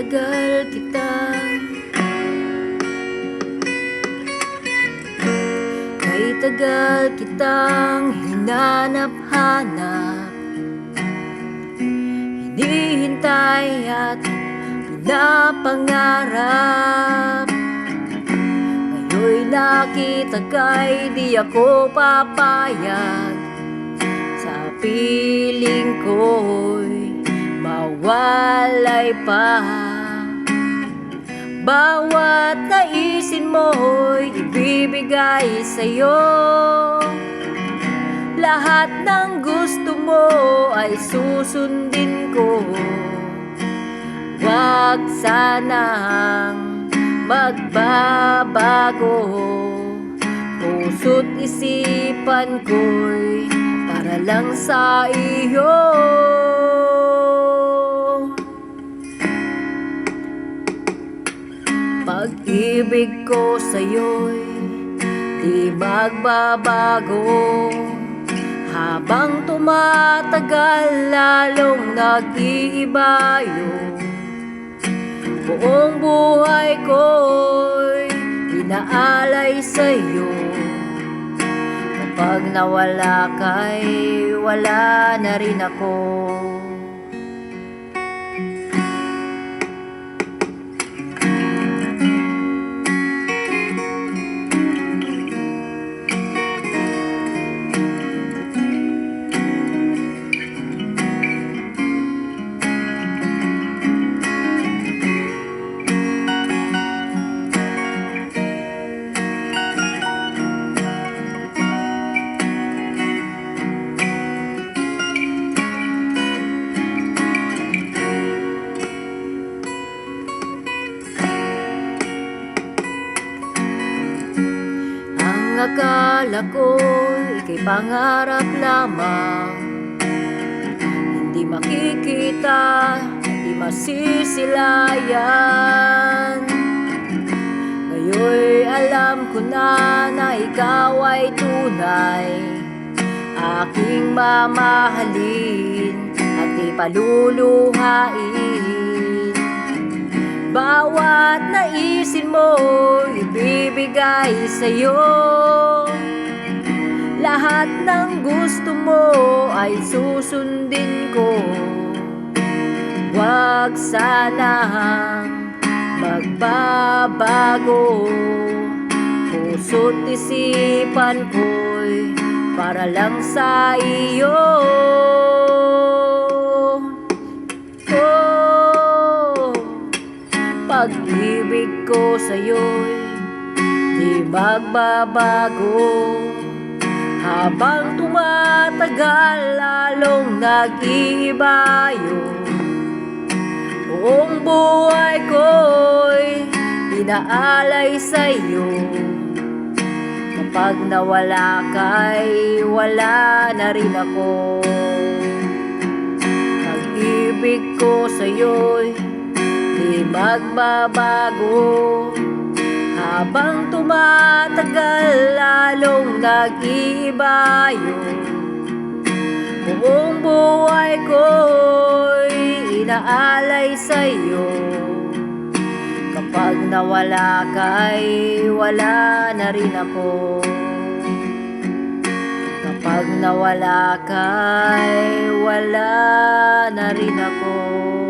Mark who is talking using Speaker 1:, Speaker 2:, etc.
Speaker 1: tagal kitang Kay tagal kitang hinanap-hanap. Hinihintay at pinapangarap. Ngayon'y nakita kay di ako papayag. Sa piling ko'y mawalay pa. Bawat naisin mo'y ibibigay sa'yo. Lahat ng gusto mo ay susundin ko. Huwag sanang magbabago. Puso't isipan ko'y para lang sa iyo Pag-ibig ko sa'yo'y di magbabago. Habang tumatagal lalong nag-iiba yun. Buong buhay ko'y inaalay sa'yo. Kapag nawala ka'y wala na rin ako akala ko'y ika'y pangarap lamang. Hindi makikita, hindi masisilayan. Ngayon'y alam ko na na ikaw ay tunay. Aking mamahalin at ipaluluhain bawat naisin mo, ibibigay sa'yo. Lahat ng gusto mo ay susundin ko. Huwag sanang magbabago. Puso't isipan ko'y para lang sa iyo pag-ibig ko sa'yo'y di magbabago. Habang tumatagal lalong nag-iiba yun. Buong buhay ko'y inaalay sa'yo. Kapag nawala ka'y wala na rin ako. Pag-ibig ko sa'yo'y di magbabago. Habang tumatagal lalong nag-iiba yun. Buong buhay ko'y inaalay sa'yo. Kapag nawala ka'y wala na rin ako. Kapag nawala ka'y wala na rin ako